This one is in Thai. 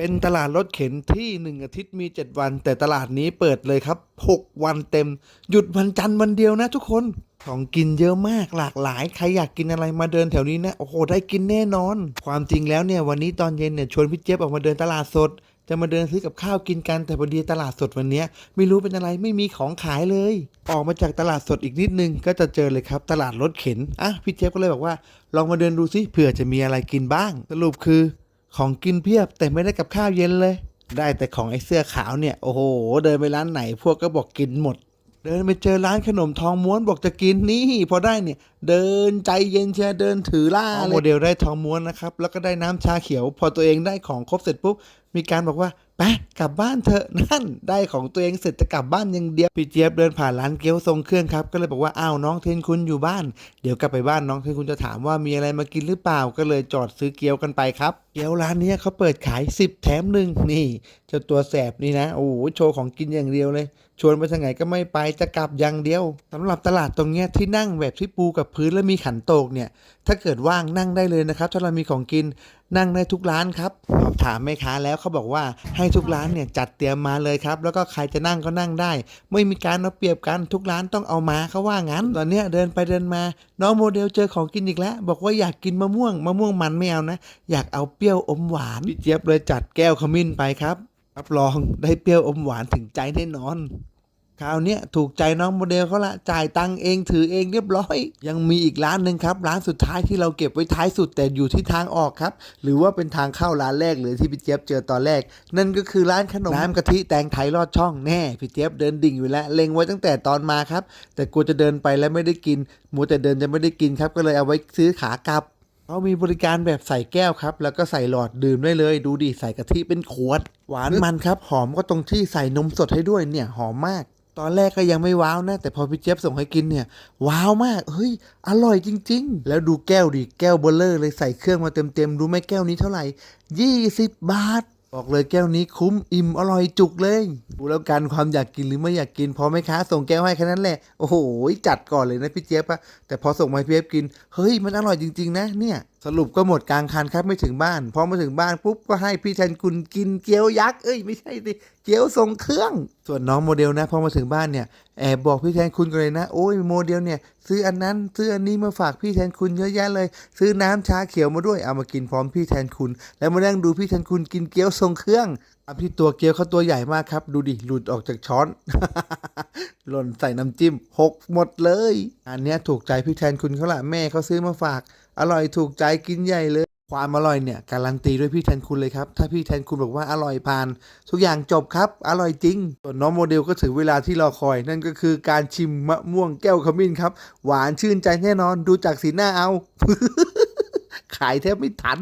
เป็นตลาดรถเข็นที่หนึ่งอาทิตย์มี 7 วัน แต่ตลาดนี้เปิดเลยครับ 6 วันเต็ม หยุดวันจันทร์วันเดียวนะทุกคนของกินเยอะมากหลากหลาย ใครอยากกินอะไรมาเดินแถวนี้นะ โอ้โห ได้กินแน่นอน ความจริงแล้วเนี่ย วันนี้ตอนเย็นเนี่ยชวนพี่เจี๊ยบออกมาเดินตลาดสด จะมาเดินซื้อกับข้าวกินกันแต่พอดีตลาดสดวันนี้ไม่รู้เป็นอะไรไม่มีของขายเลย ออกมาจากตลาดสดอีกนิดนึงก็จะเจอเลยครับ ตลาดรถเข็นอะพี่เจี๊ยบก็เลยบอกว่า ลองมาเดินดูซิเผื่อจะมีอะไรกินบ้าง สรุปคือ ของกินเพียบแต่ไม่ได้กับข้าวเย็นเลย ได้แต่ของไอ้เสื้อขาวเนี่ย โอ้โห เดินไปร้านไหนพวกก็บอกกินหมด เดินไปเจอร้านขนมทองม้วนบอกจะกินนี่ พอได้เนี่ย เดินใจเย็นเชียร์เดินถือล่าเลยโมเดลได้ทองม้วนนะครับแล้วก็ได้น้ำชาเขียว พอตัวเองได้ของครบเสร็จปุ๊บมีการบอกว่า ไปกลับบ้านเถอะนั่นได้ของตัวเองเสร็จจะกลับบ้านย่างเดียวพี่เจี๊ยบเดินผ่านร้านเกี๊ยวทรงเครื่องครับก็เลยบอกว่าอ้าวน้องเทนคุณอยู่บ้าน เดี๋ยวกลับไปบ้านน้องเทนคุณจะถามว่ามีอะไรมากินหรือเปล่าก็เลยจอดซื้อเกี๊ยวกันไปครับเกี๊ยวร้านนี้เขาเปิดขาย 10 แถมหนึ่งนี่เจ้าตัวแสบนี่นะโอ้โหโชว์ของกินอย่างเดียวเลยชวนไปทางไหนก็ไม่ไปจะกลับอย่างเดียวสำหรับตลาดตรงเนี้ยที่นั่งแบบที่ปูกับพื้นแล้วมีขันโตกเนี่ยถ้าเกิดว่างนั่งได้เลยนะครับถ้าเรามีของกินนั่งได้ทุกร้านครับสอบถามแม่ค้าแล้วเขาบอกว่าให้ทุกร้านเนี่ยจัดเตรียมมาเลยครับ แล้วก็ใครจะนั่งก็นั่งได้ ไม่มีการเอาเปรียบกันทุกร้านต้องเอามาเขาว่างั้น ตอนเนี้ยเดินไปเดินมา น้องโมเดลเจอของกินอีกแล้ว บอกว่าอยากกินมะม่วงมะม่วงมันไม่เอานะ อยากเอาเปรี้ยวอมหวานพี่เจี๊ยบเลยจัดแก้วขมิ้นไปครับรับรองได้เปรี้ยวอมหวานถึงใจแน่นอน คราวนี้ถูกใจน้องโมเดลเขาละจ่ายตังเองถือเองเรียบร้อย ยังมีอีกร้านหนึ่งครับ ร้านสุดท้ายที่เราเก็บไว้ท้ายสุดแต่อยู่ที่ทางออกครับ หรือว่าเป็นทางเข้าร้านแรกหรือที่พี่เจี๊ยบเจอตอนแรก นั่นก็คือร้านขนมน้ำกะทิแตงไทยลอดช่องแน่พี่เจี๊ยบเดินดิ่งอยู่แล้วเล็งไว้ตั้งแต่ตอนมาครับ แต่กลัวจะเดินไปแล้วไม่ได้กินมัวแต่เดินจะไม่ได้กินครับ ก็เลยเอาไว้ซื้อขากลับเขามีบริการแบบใส่แก้วครับ แล้วก็ใส่หลอดดื่มได้เลย ดูดิใส่กะทิเป็นขวด หวานมันครับ หอมก็ตรงที่ใส่นมสดให้ด้วยเนี่ยหอมมาก ตอนแรกก็ยังไม่ว้าวนะ แต่พอพี่เจี๊ยบส่งให้กินเนี่ย ว้าวมาก เฮ้ย อร่อยจริง ๆ แล้วดูแก้วดิ แก้วเบลเลอร์เลยใส่เครื่องมาเต็มๆ รู้ไหมแก้วนี้เท่าไหร่ 20 บาท บอกเลยแก้วนี้คุ้มอิ่มอร่อยจุกเลยดูแล้วกันความอยากกินหรือไม่อยากกิน พอแม่ค้าส่งแก้วให้แค่นั้นแหละ โอ้โหจัดก่อนเลยนะพี่เจี๊ยบอะแต่พอส่งมาพี่เจี๊ยบกิน เฮ้ยมันอร่อยจริง ๆ นะเนี่ย สรุปก็หมดกลางคันครับไม่ถึงบ้านพอมาถึงบ้านปุ๊บก็ให้พี่แทนคุณกินเกี๊ยวยักษ์เอ้ยไม่ใช่สิเกี๊ยวทรงเครื่อง ส่วนน้องโมเดลนะพอมาถึงบ้านเนี่ยแอบบอกพี่แทนคุณกันเลยนะ โอ้ยโมเดลเนี่ย ซื้ออันนั้นซื้ออันนี้มาฝากพี่แทนคุณเยอะแยะเลย ซื้อน้ำชาเขียวมาด้วยเอามากินพร้อมพี่แทนคุณ แล้วมานั่งดูพี่แทนคุณกินเกี๊ยวทรงเครื่องอันที่ตัวเกี๊ยวเขาตัวใหญ่มากครับ ดูดิหลุดออกจากช้อน หล่นใส่น้ำจิ้มหกหมดเลย อันเนี้ยถูกใจพี่แทนคุณเขาละแม่เขาซื้อมาฝาก อร่อยถูกใจกินใหญ่เลย ความอร่อยเนี่ยการันตีด้วยพี่แทนคุณเลยครับ ถ้าพี่แทนคุณบอกว่าอร่อยผ่าน ทุกอย่างจบครับ อร่อยจริง ส่วนน้องโมเดลก็ถึงเวลาที่รอคอย นั่นก็คือการชิมมะม่วงแก้วขมิ้นครับ หวานชื่นใจแน่นอนดูจากสีหน้าเอา ขายแทบไม่ทัน